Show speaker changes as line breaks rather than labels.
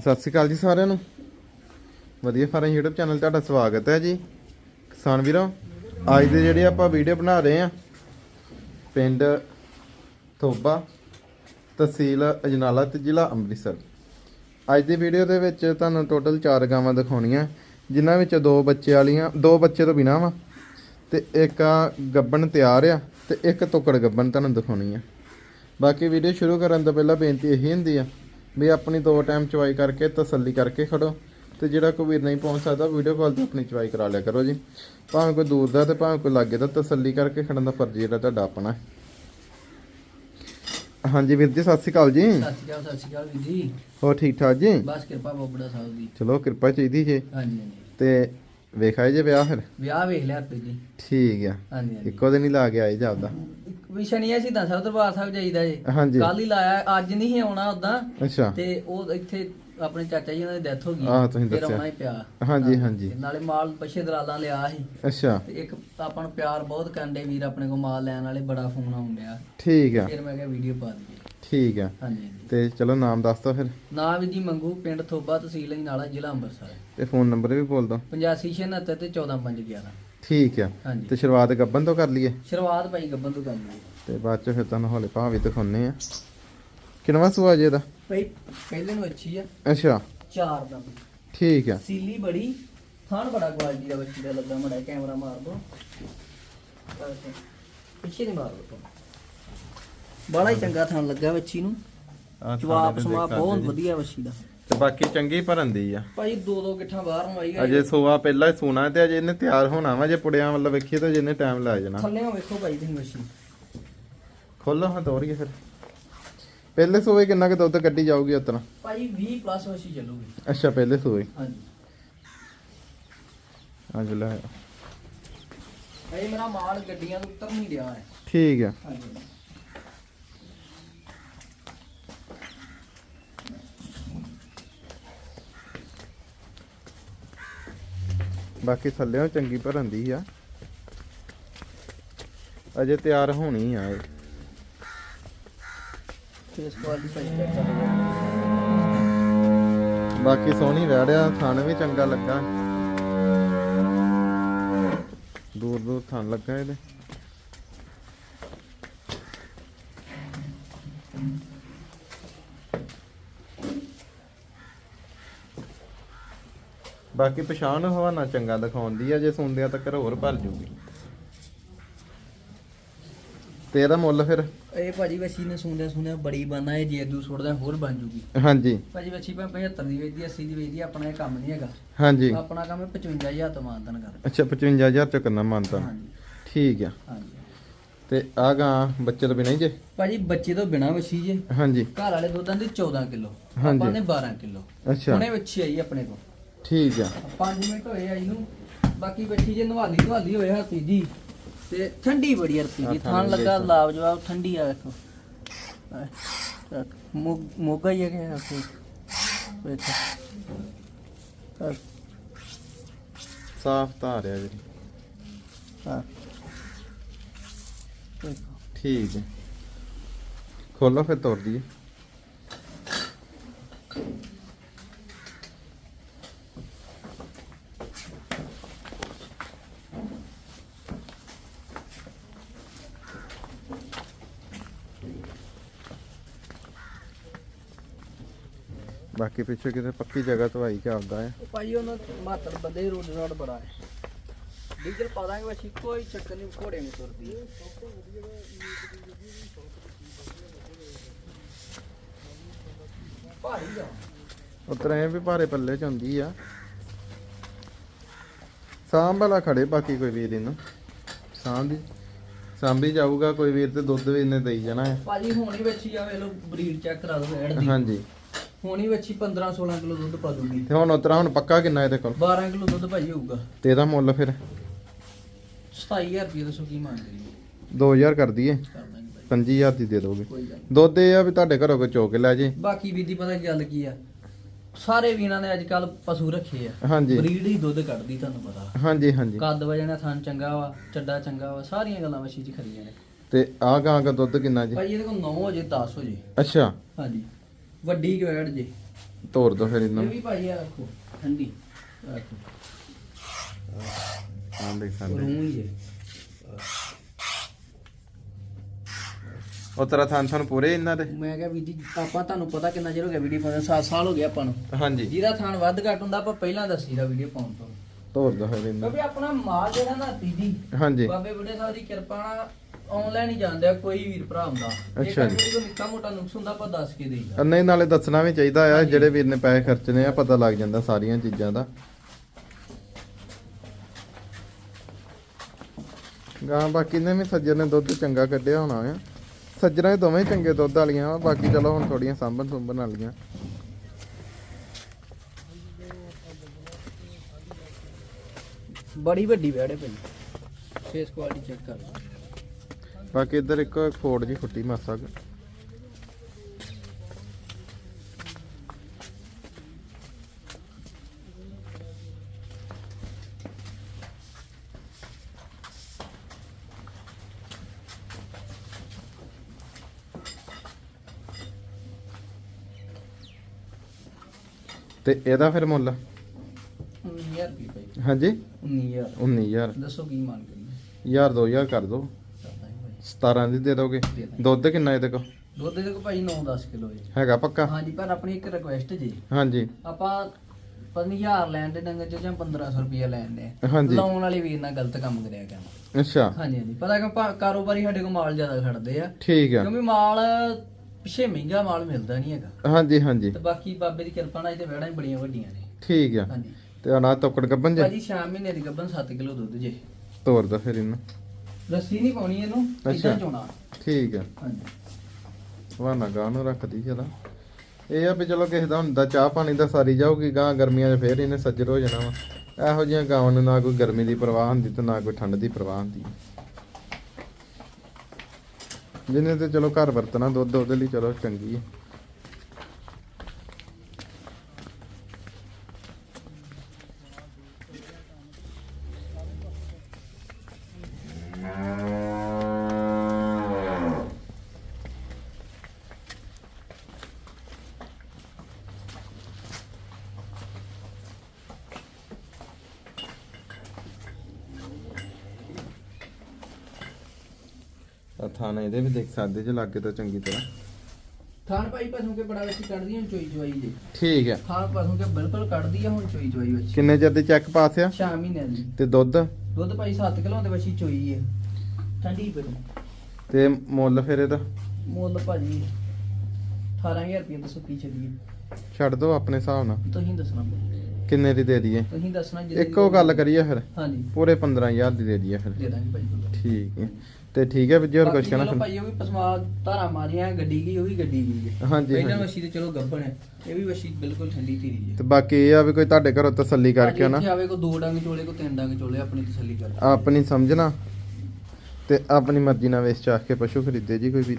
ਸਤਿ ਸ਼੍ਰੀ ਅਕਾਲ ਜੀ ਸਾਰਿਆਂ ਨੂੰ। ਵਧੀਆ ਫਾਰਮ YouTube ਚੈਨਲ ਤੁਹਾਡਾ ਸਵਾਗਤ ਹੈ ਜੀ। ਕਿਸਾਨ ਵੀਰੋ, ਅੱਜ ਦੇ ਜਿਹੜੇ ਆਪਾਂ ਵੀਡੀਓ ਬਣਾ ਰਹੇ ਆ ਪਿੰਡ ਥੋਬਾ ਤਹਿਸੀਲ ਅਜਨਾਲਾ ਤੇ ਜ਼ਿਲ੍ਹਾ ਅੰਮ੍ਰਿਤਸਰ। ਅੱਜ ਦੀ ਵੀਡੀਓ ਦੇ ਵਿੱਚ ਤੁਹਾਨੂੰ ਟੋਟਲ 4 ਗਾਵਾਂ ਦਿਖਾਉਣੀਆਂ, ਜਿਨ੍ਹਾਂ ਵਿੱਚ ਦੋ ਬੱਚੇ ਵਾਲੀਆਂ, ਦੋ ਬੱਚੇ ਤੋਂ ਬਿਨਾਂ ਵਾ, ਤੇ ਇੱਕ ਆ ਗੱਬਣ ਤਿਆਰ ਆ, ਤੇ ਇੱਕ ਟੁਕੜ ਗੱਬਣ ਤੁਹਾਨੂੰ ਦਿਖਾਉਣੀ ਆ। ਬਾਕੀ ਵੀਡੀਓ ਸ਼ੁਰੂ ਕਰਨ ਤੋਂ ਪਹਿਲਾਂ ਬੇਨਤੀ ਇਹੀ ਹੁੰਦੀ ਆ ਵੀ ਆਪਣੀ ਦੋ ਟਾਈਮ ਚਵਾਈ ਕਰਕੇ ਤਸੱਲੀ ਕਰਕੇ ਖੜੋ ਤੇ ਜਿਹੜਾ ਕੋਈ ਵੀਰ ਨਹੀਂ ਪਹੁੰਚ ਸਕਦਾ ਵੀਡੀਓ ਕਾਲ ਤੇ ਆਪਣੀ ਚਵਾਈ ਕਰਾ ਲਿਆ ਕਰੋ ਜੀ। ਭਾਵੇਂ ਕੋਈ ਦੂਰ ਦਾ ਤੇ ਭਾਵੇਂ ਕੋਈ ਲਾਗੇ ਦਾ ਤਸੱਲੀ ਕਰਕੇ ਖੜਨ ਦਾ ਫਰਜ਼ ਜਿਹੜਾ ਤੁਹਾਡਾ ਆਪਣਾ ਹੈ। ਹਾਂਜੀ ਵੀਰ ਜੀ ਸਤਿ ਸ਼੍ਰੀ ਅਕਾਲ ਜੀ।
ਸਤਿ ਸ਼੍ਰੀ ਅਕਾਲ ਸਤਿ ਸ਼੍ਰੀ ਅਕਾਲ ਵੀਰ ਜੀ।
ਹੋਰ ਠੀਕ ਠਾਕ ਜੀ?
ਬਸ ਕਿਰਪਾ ਬੋਬੜਾ ਸਾਹਿਬ ਦੀ।
ਚਲੋ ਕਿਰਪਾ ਚਾਹੀਦੀ ਜੀ।
ਹਾਂਜੀ ਹਾਂਜੀ।
ਤੇ ਵੇਖਾਏ ਜੇ ਵਿਆਹ ਫਿਰ?
ਵਿਆਹ ਵੇਖ ਲਿਆ ਆਪੇ ਜੀ।
ਠੀਕ ਆ।
ਹਾਂਜੀ ਹਾਂਜੀ।
ਇੱਕੋ ਦਿਨ ਹੀ ਲਾ ਕੇ ਆਏ ਜਾਪਦਾ।
ਵੀ ਸ਼ਨੀਆ ਸੀ ਤਾਂ ਸਾਹਿਬ ਦਰਬਾਰ ਸਾਹਿਬ ਜਾਈਦਾ ਜੀ।
ਹਾਂਜੀ।
ਕੱਲ ਹੀ ਲਾਇਆ ਅੱਜ ਨਹੀਂ ਸੀ ਆਉਣਾ ਉਦਾਂ
ਅੱਛਾ।
ਤੇ ਉਹ ਇੱਥੇ ਆਪਣੇ ਚਾਚਾ ਜੀ ਉਹਨਾਂ ਦੀ ਡੈਥ ਹੋ ਗਈ।
ਆਹ, ਤੁਸੀਂ ਦੱਸਿਆ।
ਆਉਣਾ ਹੀ ਪਿਆ।
ਹਾਂਜੀ ਹਾਂਜੀ।
ਨਾਲੇ ਮਾਲ ਪਛੇ ਦਲਾਲਾਂ ਲਿਆ ਸੀ।
ਅੱਛਾ।
ਤੇ ਇੱਕ ਆਪਾਂ ਨੂੰ ਪਿਆਰ ਬਹੁਤ ਕਰਦੇ ਵੀਰ ਆਪਣੇ ਕੋਲ ਮਾਲ ਲੈਣ ਵਾਲੇ ਬੜਾ ਫੋਨ ਆਉਂਦਿਆ
ਠੀਕ ਆ।
ਫਿਰ ਮੈਂ ਕਿਹਾ ਵੀਡੀਓ ਪਾ ਦਈਏ।
ਠੀਕ ਆ।
ਹਾਂਜੀ
ਤੇ ਚਲੋ ਨਾਮ ਦੱਸ ਦੋ ਫਿਰ।
ਨਾਂ ਵੀ ਜੀ ਮੰਗੂ ਪਿੰਡ ਥੋਬਾ ਤਹਿਸੀਲ ਨਾਲਾ ਜ਼ਿਲ੍ਹਾ ਅੰਮ੍ਰਿਤਸਰ।
ਤੇ ਫੋਨ ਨੰਬਰ ਵੀ ਬੋਲ ਦੋ
8569 ਤੇ 14511
ਠੀਕ ਆ।
ਹਾਂਜੀ।
ਤੇ ਸ਼ੁਰੂਆਤ ਗੱਬਨ ਤੋਂ ਕਰ ਲਈਏ?
ਸ਼ੁਰੂਆਤ ਭਾਈ ਗੱਬਨ ਤੋਂ ਕਰਨੀ
ਤੇ ਬਾਅਦ ਚ ਫਿਰ ਤੁਹਾਨੂੰ ਹੌਲੇ ਭਾਅ ਵੀ ਦਿਖਾਉਣੇ ਆ। ਕਿੰਨਵਾ ਸੁਆ ਜੇ ਦਾ?
ਭਾਈ ਪਹਿਲੇ ਨੂੰ ਅੱਛੀ ਆ।
ਅੱਛਾ।
ਚਾਰ ਦਾ
ਠੀਕ ਆ।
ਸੀਲੀ ਬੜੀ ਥਾਣ ਬੜਾ ਕੁਆਲਿਟੀ ਦਾ ਬੱਚੀ ਦਾ ਲੱਗਾ ਮੜਾ ਕੈਮਰਾ ਮਾਰ ਦੋ। ਪਿੱਛੇ ਨਹੀਂ ਮਾਰ ਦੋ। ਬੜਾ ਹੀ ਚੰਗਾ ਥਾਣ ਲੱਗਾ ਬੱਚੀ ਨੂੰ।
ਆਹ
ਜਵਾਬ
ਥਾਣੇ
ਸਮਾ
ਦੇ
ਬਹੁਤ। ਵਧੀਆ ਬੱਚੀ ਦਾ।
ਤੇ ਬਾਕੀ ਚੰਗੀ ਭਰਨ ਦੀ ਆ।
ਭਾਈ ਦੋ ਦੋ ਗਿੱਠਾਂ ਬਾਹਰ ਨੂੰ ਆਈ
ਅਜੇ ਸੋਆ ਪਹਿਲਾਂ ਹੀ ਸੂਣਾ ਤੇ ਅਜੇ ਇਹਨੇ ਤਿਆਰ ਹੋਣਾ ਵਾ ਜੇ ਪੁੜਿਆਂ ਵੱਲ ਵੇਖੀਏ ਤਾਂ ਜਿੰਨੇ ਟਾਈਮ ਲੱਗ ਜਾਣਾ।
ਥੱਲੇ ਵੇਖੋ ਭਾਈ ਤੁਸੀਂ ਬੱਚੀ
ਖੋਲੋ ਹਾਂ ਤੋਰੀਏ ਫਿਰ। ਪਹਿਲੇ ਸੋਏ ਕਿੰਨਾ ਕੁ ਦੁੱਧ ਕੱਢੀ ਜਾਊਗੀ ਉਤਨਾ
ਭਾਈ 20 ਪਲੱਸ ਬੱਚੀ ਚੱਲੂਗੀ।
ਅੱਛਾ ਪਹਿਲੇ ਸੋਏ।
ਹਾਂਜੀ।
ਅੱਜ ਲੈ।
ਇਹ ਮੇਰਾ ਮਾਲ ਗੱਡੀਆਂ ਤੋਂ ਉਤਰ ਨਹੀਂ ਰਿਹਾ ਹੈ।
ਠੀਕ ਆ।
ਹਾਂਜੀ।
ਬਾਕੀ ਥੱਲੇੋਂ ਚੰਗੀ ਭਰਨ ਦੀ ਆ। ਅਜੇ ਤਿਆਰ ਹੋਣੀ ਆ ਇਹ।
ਫੇਸ ਕੁਆਲਿਟੀ
ਬਾਕੀ ਸੋਹਣੀ ਰਹਿ ਰਿਹਾ ਥਣ ਵੀ ਚੰਗਾ ਲੱਗਾ। ਦੂਰ ਦੂਰ ਥਣ ਲੱਗਾ ਇਹਦੇ। ਬਾਕੀ ਪਛਾਣ ਹਵਾਨਾ ਚੰਗਾ ਦਿਖਾਉਂਦੀ ਆ ਜੇ ਸੁਣਦਿਆਂ ਤੱਕ ਹੋਰ ਭਰ ਜੂਗੀ। ਤੇ ਇਹਦਾ ਮੁੱਲ ਫਿਰ?
ਇਹ ਭਾਜੀ ਵਸੀ ਨੇ ਸੁਣਦੇ ਸੁਣਿਆ ਬੜੀ ਬਣਾ ਇਹ ਜੇ ਦੂ ਛੋੜਦਾ ਹੋਰ ਬਣ ਜੂਗੀ।
ਹਾਂਜੀ।
ਭਾਜੀ ਵਸੀ ਭਾਵੇਂ 75 ਦੀ ਵੇਚਦੀ 80 ਦੀ ਵੇਚਦੀ ਆਪਣਾ ਇਹ ਕੰਮ ਨਹੀਂ ਹੈਗਾ।
ਹਾਂਜੀ।
ਆਪਣਾ ਕੰਮ ਹੈ 55000 ਤੋਂ ਮਾਨਤਨ ਕਰ
ਅੱਛਾ 55000 ਚ ਕਰਨਾ ਮੰਨਤਾ
ਹਾਂਜੀ।
ਠੀਕ ਆ।
ਹਾਂਜੀ।
ਤੇ ਆ ਗਾਂ ਬੱਚੇ ਤੋਂ ਬਿਨਾਂ ਹੀ ਜੇ?
ਭਾਜੀ ਬੱਚੇ ਤੋਂ ਬਿਨਾ ਵਸੀ ਜੇ।
ਹਾਂਜੀ।
ਘਰ ਵਾਲੇ ਦੁੱਧਾਂ ਦੇ 14 ਕਿਲੋ। ਆਪਾਂ ਨੇ 12 ਕਿਲੋ।
ਅੱਛਾ।
ਹੁਣੇ ਵੱਛੀ ਆਈ ਆਪਣੇ ਕੋਲ।
ਠੀਕ ਆ।
5 ਮਿੰਟ ਹੋਏ ਆਈ ਨੂੰ ਬਾਕੀ ਬੱਚੀ ਜੇ ਨਵਾਲੀ ਨਵਾਲੀ ਹੋਏ ਹੱਥੀ ਜੀ। ਤੇ ਠੰਡੀ ਬੜੀ
ਆਹ
ਜੀ।
ਥਾਂ
ਥਾਣ ਲੱਗਾ
ਦੇਖ।
ਲਾਜਵਾਬ ਠੰਡੀ ਆ ਵੇਖੋ ਮੋਗਾ ਹੀ ਹੈ ਕਿ ਆਖੇ ਵੇਖੋ।
ਸਾਫ਼ ਧਾਰਿਆ ਜੀ।
ਆਹ। ਵੇਖੋ।
ਠੀਕ ਹੈ ਖੋਲੋ ਫਿਰ ਤੋੜ ਦਈਏ ਬਾਕੀ ਪਿੱਛੇ ਕਿਤੇ ਪੱਕੀ ਜਗ੍ਹਾ ਤੋਂ ਆਈ ਆਪਦਾ ਹੈ।
ਉਹ ਭਾਈ ਉਹਨਾਂ ਮਾਤਰ ਬੰਦੇ ਰੋਡ ਰੋਡ ਬੜਾ ਹੈ। ਡੀਜ਼ਲ ਪਾ ਦਾਂਗੇ ਬਸ ਕੋਈ ਚੱਕਰ ਨਹੀਂ ਘੋੜੇ ਨੂੰ ਤੁਰਦੀ ਭਾਰੀ ਜਾ
ਉਤਰ ਵੀ ਭਾਰੇ ਪੱਲੇ ਚ ਹੁੰਦੀ ਆ। ਸਾਂਭ ਵਾਲਾ ਖੜੇ ਬਾਕੀ ਕੋਈ ਵੀਰ ਇਹਨੂੰ। ਸਾਂਭ ਸਾਂਭੀ ਜਾਊਗਾ ਕੋਈ ਵੀਰ ਤੇ ਦੁੱਧ ਵੀ ਇਹਨੇ ਦੇਈ ਜਾਣਾ ਹੈ।
ਭਾਜੀ ਹੋਣੀ ਬੱਚੀ ਆ ਵੇ ਲੋ ਬਰੀਡ ਚੈੱਕ ਕਰਾ ਦੋ ਐਡ ਦੀ।
ਹਾਂਜੀ।
ਹੋਣੀ ਬੱਚੀ 15 16 ਕਿਲੋ ਦੁੱਧ ਪਾ ਦੂਗੀ।
ਤੇ ਹੁਣ ਉਤਰਾ ਹੁਣ ਪੱਕਾ ਕਿੰਨਾ ਇਹਦੇ ਕੋਲ?
12 ਕਿਲੋ ਦੁੱਧ ਭਾਜੀ ਹੋਊਗਾ।
ਤੇ ਇਹਦਾ ਮੁੱਲ ਫਿਰ?
27000 ਰੁਪਏ ਦੱਸੋ ਕੀ ਮੰਗ ਰਹੀ
2000 ਕਰ ਦਈਏ।
ਕਰ ਦਾਂਗੇ ਭਾਜੀ
25000 ਦੀ ਦੇ ਦੋਗੇ।
ਕੋਈ ਗੱਲ ਨੀ।
ਦੁੱਧ ਇਹ ਆ ਵੀ ਤੁਹਾਡੇ ਘਰੋਂ ਕੋਈ ਚੋਕ ਲੈ ਜੇ।
ਬਾਕੀ ਵੀ ਦੀ ਪਤਾ ਕੀ ਗੱਲ ਕੀ ਆ? ਸਾਰੇ ਵੀਰਾਂ ਨੇ ਅੱਜ ਕੱਲ ਪਸ਼ੂ ਰੱਖੇ ਆ।
ਹਾਂਜੀ।
ਬਰੀਡ ਹੀ ਦੁੱਧ ਕੱਢਦੀ ਤੁਹਾਨੂੰ ਪਤਾ।
ਹਾਂਜੀ ਹਾਂਜੀ।
ਕੱਦ ਵਜਣਾ ਥਣ ਚੰਗਾ ਵਾ ਚੱਡਾ ਚੰਗਾ ਵਾ ਸਾਰੀਆਂ ਗੱਲਾਂ ਵਸ਼ੀ ਚ ਖਰੀਆਂ ਨੇ।
ਤੇ ਆਹ ਗਾਂ ਦਾ ਦੁੱਧ ਕਿੰਨਾ ਜੀ?
ਭਾਈ ਇਹਦੇ ਕੋਲ 9 ਹੋ ਜੇ 10 ਹੋ ਜੇ
ਅੱਛਾ।
ਹਾਂਜੀ। ਵੱਡੀ ਗਵੈੜ ਜੇ?
ਤੋੜ ਦੋ ਫਿਰ
ਇਹ
ਇਹਨੂੰ
ਵੀ ਭਾਈ ਆ ਰੱਖੋ ਠੰਡੀ ਆਹ ਰੱਖੋ।
ਹਾਂ ਦੇਖ ਸਕਦੇ
ਰੂੰ ਹੀ। ਹੈ
ਉਹ ਤਰ੍ਹਾਂ ਥਾਂ ਥਾਂ ਪੂਰੇ ਇਹਨਾਂ ਦੇ?
ਮੈਂ ਕਿਹਾ ਵੀ ਜੀ ਆਪਾਂ ਤੁਹਾਨੂੰ ਪਤਾ ਕਿੰਨਾ ਚਿਰ ਹੋ ਗਿਆ ਵੀਡੀਓ ਪਾਉਂਦੇ 7 ਸਾਲ ਹੋ ਗਿਆ ਆਪਾਂ ਨੂੰ।
ਹਾਂਜੀ।
ਜਿਹਦਾ ਥਾਣ ਵੱਧ ਘੱਟ ਹੁੰਦਾ ਆਪਾਂ ਪਹਿਲਾਂ ਦੱਸੀਦਾ ਵੀਡੀਓ ਪਾਉਣ ਤੋਂ।
ਤੋੜ ਦੋ ਫਿਰ ਇਹਨਾਂ
ਕਿਉਂਕਿ ਆਪਣਾ ਮਾਲ ਜਿਹੜਾ ਨਾ ਤੀਜੀ
ਹਾਂਜੀ।
ਬਾਬੇ ਬੁੱਢੇ ਸਾਹਿਬ ਦੀ ਕਿਰਪਾ ਨਾਲ ਆਨਲਾਈਨ ਹੀ ਜਾਂਦੇ ਆ ਕੋਈ ਵੀਰ ਭਰਾ ਹੁੰਦਾ।
ਅੱਛਾ ਜੀ।
ਕੋਈ ਨਿੱਕਾ ਮੋਟਾ ਨੁਕਸ ਹੁੰਦਾ ਆਪਾਂ ਦੱਸ ਕੇ ਦੇਈਦਾ।
ਨਹੀਂ ਨਾਲੇ ਦੱਸਣਾ ਵੀ ਚਾਹੀਦਾ ਆ। ਜਿਹੜੇ ਵੀਰ ਨੇ ਪੈਸੇ ਖਰਚਨੇ ਆ ਪਤਾ ਲੱਗ ਜਾਂਦਾ ਸਾਰੀਆਂ ਚੀਜ਼ਾਂ ਦਾ। ਗਾਂ ਬਾਕੀ ਨੇ ਵੀ ਸੱਜਰ ਨੇ ਦੁੱਧ ਚੰਗਾ ਕੱਢਿਆ ਹੋਣਾ ਆ। ਸੱਜਰਾਂ ਦੇ ਦੋਵੇਂ ਹੀ ਚੰਗੇ ਦੁੱਧ ਵਾਲੀਆਂ ਵਾ ਬਾਕੀ ਚਲੋ ਹੁਣ ਥੋੜੀਆਂ ਸਾਂਭਣ ਸੁੰਭਣ ਵਾਲੀਆਂ।
ਬੜੀ ਵੱਡੀ ਵੈੜੇ ਭਾਈ। ਫੇਸ ਕੁਆਲਿਟੀ ਚੈੱਕ ਕਰ ਲਓ।
ਬਾਕੀ ਇੱਧਰ ਇੱਕ ਫੋੜ ਜੀ ਫੁੱਟੀ ਮਾਸਾ ਕੁ। ਤੇ ਇਹਦਾ ਫਿਰ ਮੁੱਲ?
19000 ਰੁਪਏ ਭਾਈ।
ਹਾਂਜੀ?
19000
19000
ਦੱਸੋ ਕੀ ਮੰਨ ਕਰੀ
ਯਾਰ 2000 ਕਰ ਦੋ। 17 ਦੀ ਦੇ ਦੋਗੇ।
ਦੇ ਦਾਂਗੇ।
ਦੁੱਧ ਕਿੰਨਾ ਇਹਦੇ ਕੋ
ਦੁੱਧ ਦੇ ਕੋ ਭਾਈ 9-10 ਕਿਲੋ ਜੀ
ਹੈਗਾ ਪੱਕਾ?
ਹਾਂਜੀ ਪਰ ਆਪਣੀ ਇੱਕ ਰਿਕੁਐਸਟ ਜੀ।
ਹਾਂਜੀ।
ਆਪਾਂ ਪਤਾ ਨਹੀਂ ਹਜ਼ਾਰ ਲੈਣ ਦੇ ਡੰਗਰ ਚ ਜਾਂ 1500 ਰੁਪਏ ਲੈਣ ਦੇ।
ਹਾਂਜੀ।
ਲਾਉਣ ਵਾਲੇ ਵੀਰ ਨਾਲ ਗਲਤ ਕੰਮ ਕਰਿਆ ਕਰਨਾ।
ਅੱਛਾ।
ਹਾਂਜੀ ਹਾਂਜੀ। ਪਤਾ ਕਿ ਭਾ- ਕਾਰੋਬਾਰੀ ਸਾਡੇ ਕੋਲ ਮਾਲ ਜ਼ਿਆਦਾ ਖੜਦੇ ਆ।
ਠੀਕ ਆ।
ਕਿਉਂਕਿ ਮਾਲ ਪਿੱਛੇ ਮਹਿੰਗਾ ਮਾਲ ਮਿਲਦਾ ਨਹੀਂ ਹੈਗਾ।
ਹਾਂਜੀ ਹਾਂਜੀ।
ਤੇ ਬਾਕੀ ਬਾਬੇ ਦੀ ਕਿਰਪਾ ਨਾਲ ਇਹ ਤੇ ਵਿਹੜਾਂ ਹੀ ਬੜੀਆਂ ਵੱਡੀਆਂ ਨੇ।
ਠੀਕ ਆ।
ਹਾਂਜੀ।
ਤੇ ਅਨਾ ਤੋਕੜ ਗੱਬਨ ਜੇ?
ਭਾਜੀ ਸ਼ਾਮ ਮਹੀਨੇ ਦੀ ਗੱਬਨ 7 ਕਿਲੋ ਦੁੱਧ ਜੇ।
ਤੋਰ ਦੋ ਫਿਰ ਇਹਨੂੰ।
ਰੱਸੀ ਨਹੀਂ ਪਾਉਣੀ ਇਹਨੂੰ
ਅੱਛਾ।
ਇਦਾਂ ਚੋਣਾ।
ਠੀਕ ਆ
ਹਾਂਜੀ।
ਵਾਨਾ ਗਾਂ ਨੂੰ ਰੱਖਦੀ ਚਲਾ ਇਹ ਆ ਵੀ ਚਲੋ ਕਿਸੇ ਦਾ ਹੁੰਦਾ ਚਾਹ ਪਾਣੀ ਦਾ ਸਾਰੀ ਜਾਊਗੀ ਗਾਂ ਗਰਮੀਆਂ 'ਚ ਫੇਰ ਇਹਨੇ ਸੱਜਰ ਹੋ ਜਾਣਾ ਵਾ। ਇਹੋ ਜਿਹੀਆਂ ਗਾਵਾਂ ਨੂੰ ਨਾ ਕੋਈ ਗਰਮੀ ਦੀ ਪਰਵਾਹ ਹੁੰਦੀ ਤੇ ਨਾ ਕੋਈ ਠੰਡ ਦੀ ਪਰਵਾਹ ਹੁੰਦੀ। ਜਿਹਨੇ ਤੇ ਚਲੋ ਘਰ ਵਰਤਣਾ ਦੁੱਧ ਉਹਦੇ ਲਈ ਚਲੋ ਚੰਗੀ ਹੈ ਆ ਥਾਣਾ ਇਹਦੇ ਵੀ ਦੇਖ ਸਕਦੇ ਜੇ ਲੱਗੇ ਤਾਂ ਚੰਗੀ ਤਰ੍ਹਾਂ।
ਥਾਣ ਭਾਈ ਪਸ਼ੂ ਕੇ ਬੜਾ ਵਿੱਚ ਕੱਢਦੀ ਹੁਣ ਚੋਈ ਚੋਈ ਜੇ
ਠੀਕ ਹੈ
ਥਾਣ ਪਸ਼ੂ ਕੇ ਬਿਲਕੁਲ ਕੱਢਦੀ ਆ ਹੁਣ ਚੋਈ ਚੋਈ ਵਿੱਚ।
ਕਿੰਨੇ ਚਿਰ ਦੀ ਚੈੱਕ ਪਾਸ ਆ?
ਸ਼ਾਮ ਮਹੀਨੇ ਦੀ।
ਤੇ ਦੁੱਧ?
ਦੁੱਧ ਭਾਈ 7 ਕਿਲੋ ਦੇ ਵਿੱਚ ਚੋਈ ਹੈ ਠੰਡੀ ਪਈ।
ਤੇ ਮੁੱਲ ਫਿਰ ਇਹਦਾ?
ਮੁੱਲ ਭਾਜੀ 18000 ਰੁਪਏ ਦੱਸੋ ਕੀ ਚੱਲੀਏ
ਛੱਡ ਦੋ ਆਪਣੇ ਹਿਸਾਬ ਨਾਲ।
ਤੁਸੀਂ ਦੱਸਣਾ।
ਕਿੰਨੇ ਦੀ ਦੇ ਦਈਏ?
ਤੁਸੀਂ ਦੱਸਣਾ
ਇੱਕੋ ਗੱਲ ਕਰੀਏ ਫਿਰ।
ਹਾਂਜੀ।
ਪੂਰੇ 15000 ਦੀ ਦੇ ਦਈਏ ਫਿਰ।
ਦੇ ਦਾਂਗੇ ਭਾਈ।
ਠੀਕ ਹੈ ਤੇ ਠੀਕ ਹੈ ਵੀ ਜੀ ਹੋਰ ਕੁਝ
ਬਾਕੀ
ਕਹਿਣਾ
ਚਲੋ? ਭਾਈ ਉਹ ਵੀ ਪਸਮਾ ਧਾਰਾ ਮਾਰੀਆਂ ਗੱਡੀ ਗਈ ਉਹ ਵੀ ਗੱਡੀ ਗਈ ਹੈ।
ਹਾਂਜੀ
ਪਹਿਲਾਂ
ਹਾਂਜੀ।
ਵਸ਼ੀ ਤੇ ਚਲੋ ਗੱਬਣ ਹੈ ਇਹ ਵੀ ਵਸ਼ੀ ਬਿਲਕੁਲ ਠੰਡੀ ਧੀਰੀ ਹੈ।
ਤੇ ਬਾਕੀ ਇਹ ਆ ਵੀ ਕੋਈ ਤੁਹਾਡੇ ਘਰੋਂ ਤਸੱਲੀ ਕਰਕੇ ਨਾ।
ਇੱਥੇ ਆਵੇ ਕੋ ਦੋ ਡੰਗ ਚੋਲੇ ਕੋ ਤਿੰਨ ਡੰਗ ਚੋਲੇ ਆਪਣੀ ਤਸੱਲੀ ਕਰ
ਆਪਣੀ ਸਮਝਣਾ ਤੇ ਆਪਣੀ ਮਰਜ਼ੀ ਨਾਲ ਵੇਚ ਚਾਹ ਕੇ ਪਸ਼ੂ ਖਰੀਦੇ ਜੀ ਕੋਈ ਵੀ।